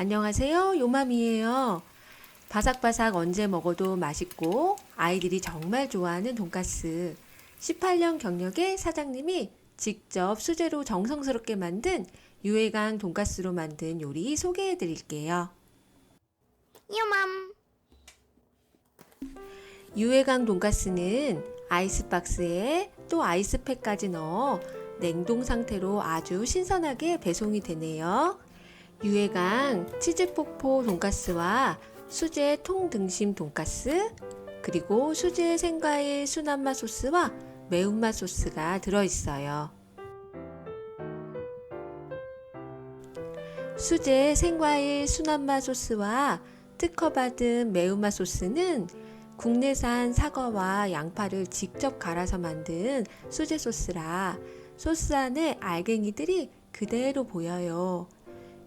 안녕하세요. 요맘이에요. 바삭바삭 언제 먹어도 맛있고 아이들이 정말 좋아하는 돈가스. 18년 경력의 사장님이 직접 수제로 정성스럽게 만든 유해강 돈가스로 만든 요리 소개해 드릴게요. 유맘 유해강 돈가스는 아이스박스에 또 아이스팩까지 넣어 냉동 상태로 아주 신선하게 배송이 되네요. 유해강 치즈폭포 돈가스와 수제 통등심 돈가스 그리고 수제 생과일 순한맛 소스와 매운맛 소스가 들어있어요. 수제 생과일 순한맛 소스와 특허받은 매운맛 소스는 국내산 사과와 양파를 직접 갈아서 만든 수제 소스라 소스 안에 알갱이들이 그대로 보여요.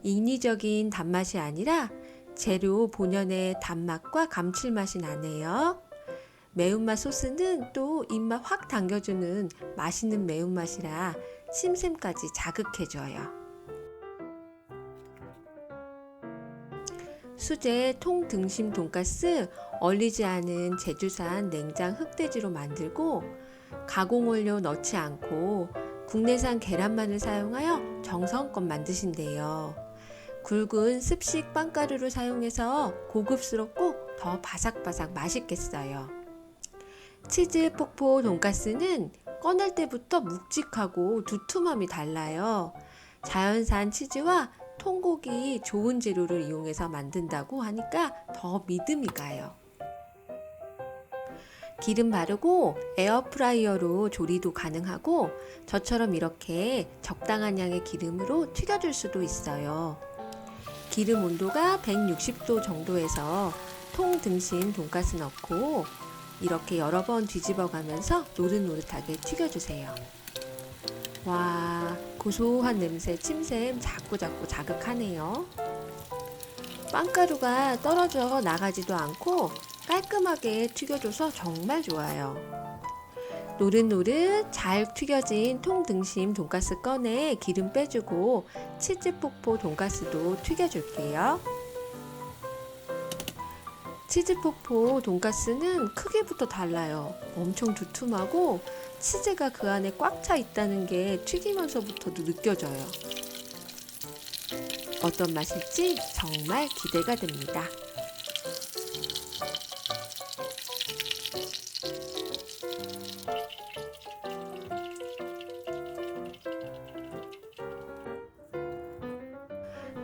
인위적인 단맛이 아니라 재료 본연의 단맛과 감칠맛이 나네요. 매운맛 소스는 또 입맛 확 당겨주는 맛있는 매운맛이라 심샘까지 자극해줘요. 수제 통등심 돈가스 얼리지 않은 제주산 냉장 흑돼지로 만들고 가공원료 넣지 않고 국내산 계란만을 사용하여 정성껏 만드신대요. 굵은 습식 빵가루를 사용해서 고급스럽고 더 바삭바삭 맛있겠어요. 치즈 폭포 돈가스는 꺼낼 때부터 묵직하고 두툼함이 달라요. 자연산 치즈와 통곡이 좋은 재료를 이용해서 만든다고 하니까 더 믿음이 가요. 기름 바르고 에어프라이어로 조리도 가능하고 저처럼 이렇게 적당한 양의 기름으로 튀겨줄 수도 있어요. 기름 온도가 160도 정도에서 통 등심 돈가스 넣고 이렇게 여러 번 뒤집어 가면서 노릇노릇하게 튀겨주세요. 와, 고소한 냄새 침샘 자꾸자꾸 자극하네요. 빵가루가 떨어져 나가지도 않고 깔끔하게 튀겨줘서 정말 좋아요. 노릇노릇 잘 튀겨진 통등심 돈가스 꺼내 기름 빼주고 치즈폭포 돈가스도 튀겨줄게요. 치즈폭포 돈가스는 크기부터 달라요. 엄청 두툼하고 치즈가 그 안에 꽉 차 있다는 게 튀기면서부터도 느껴져요. 어떤 맛일지 정말 기대가 됩니다.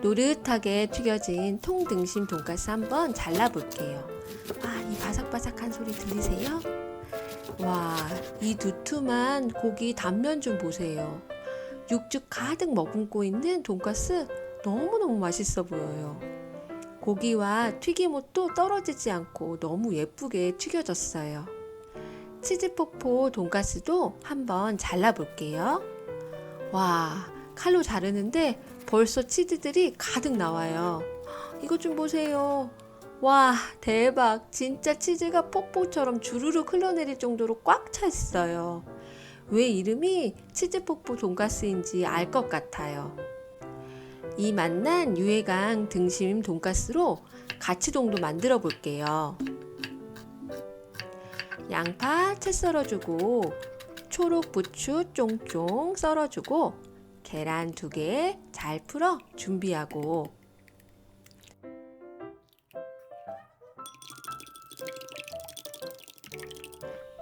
노릇하게 튀겨진 통등심 돈가스 한번 잘라볼게요. 아, 이 바삭바삭한 소리 들리세요? 와, 이 두툼한 고기 단면 좀 보세요. 육즙 가득 머금고 있는 돈가스 너무너무 맛있어 보여요. 고기와 튀김옷도 떨어지지 않고 너무 예쁘게 튀겨졌어요. 치즈폭포 돈가스도 한번 잘라볼게요. 와, 칼로 자르는데 벌써 치즈들이 가득 나와요. 이것 좀 보세요. 와, 대박. 진짜 치즈가 폭포처럼 주르륵 흘러내릴 정도로 꽉 차 있어요. 왜 이름이 치즈 폭포 돈가스인지 알 것 같아요. 이 맛난 유해강 등심 돈가스로 가치동도 만들어 볼게요. 양파 채 썰어주고 초록 부추 쫑쫑 썰어주고 계란 두 개 잘 풀어 준비하고.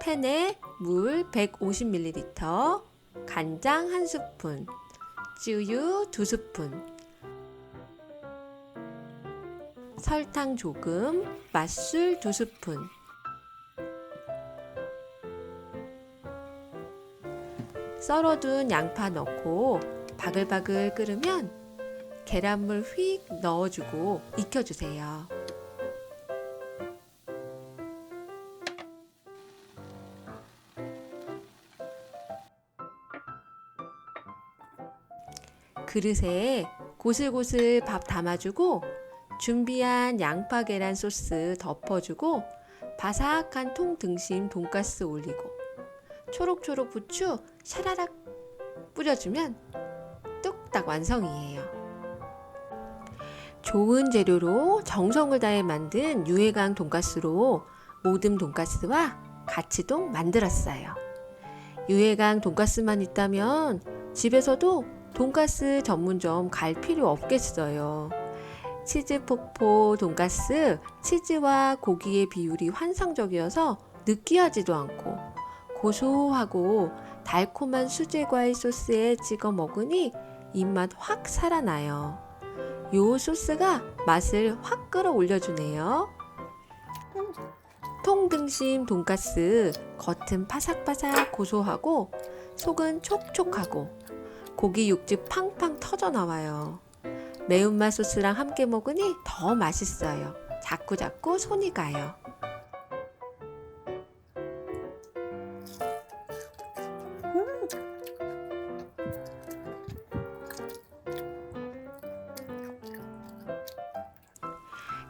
팬에 물 150ml, 간장 1스푼, 쯔유 2스푼, 설탕 조금, 맛술 2스푼, 썰어둔 양파 넣고 바글바글 끓으면 계란물 휙 넣어주고 익혀주세요. 그릇에 고슬고슬 밥 담아주고 준비한 양파 계란 소스 덮어주고 바삭한 통 등심 돈가스 올리고 초록초록 부추 샤라락 뿌려주면 뚝 딱 완성이에요. 좋은 재료로 정성을 다해 만든 유해강 돈가스로 모듬 돈가스와 가치동 만들었어요. 유해강 돈가스만 있다면 집에서도 돈가스 전문점 갈 필요 없겠어요. 치즈 폭포 돈가스 치즈와 고기의 비율이 환상적이어서 느끼하지도 않고 고소하고 달콤한 수제 과일 소스에 찍어 먹으니 입맛 확 살아나요. 요 소스가 맛을 확 끌어올려주네요. 통등심 돈가스 겉은 바삭바삭 고소하고 속은 촉촉하고 고기 육즙 팡팡 터져 나와요. 매운맛 소스랑 함께 먹으니 더 맛있어요. 자꾸자꾸 손이 가요.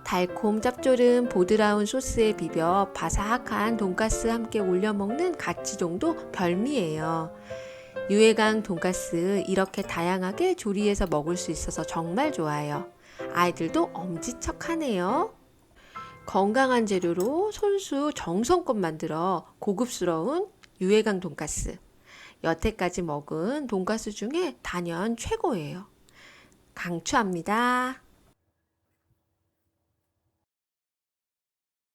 달콤 짭조름 보드라운 소스에 비벼 바삭한 돈가스 함께 올려 먹는 가치종도 별미예요. 유해강 돈가스 이렇게 다양하게 조리해서 먹을 수 있어서 정말 좋아요. 아이들도 엄지척하네요. 건강한 재료로 손수 정성껏 만들어 고급스러운 유해강 돈가스. 여태까지 먹은 돈가스 중에 단연 최고예요. 강추합니다.